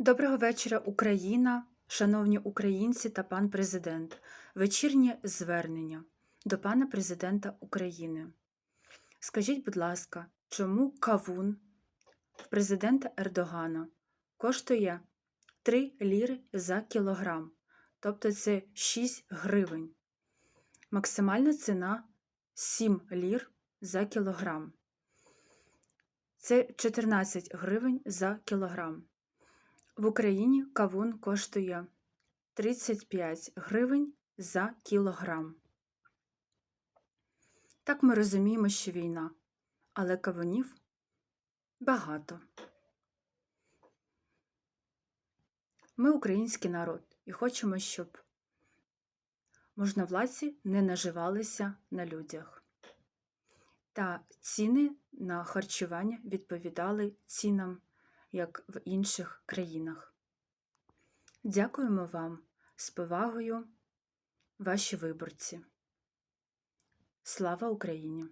Доброго вечора, Україна, шановні українці та пан президент. Вечірнє звернення до пана президента України. Скажіть, будь ласка, чому кавун президента Ердогана коштує 3 ліри за кілограм, тобто це 6 гривень. Максимальна ціна 7 лір за кілограм. Це 14 гривень за кілограм. В Україні кавун коштує 35 гривень за кілограм. Так ми розуміємо, що війна, але кавунів багато. Ми український народ і хочемо, щоб можновладці не наживалися на людях. Та ціни на харчування відповідали цінам як в інших країнах. Дякуємо вам з повагою, ваші виборці. Слава Україні!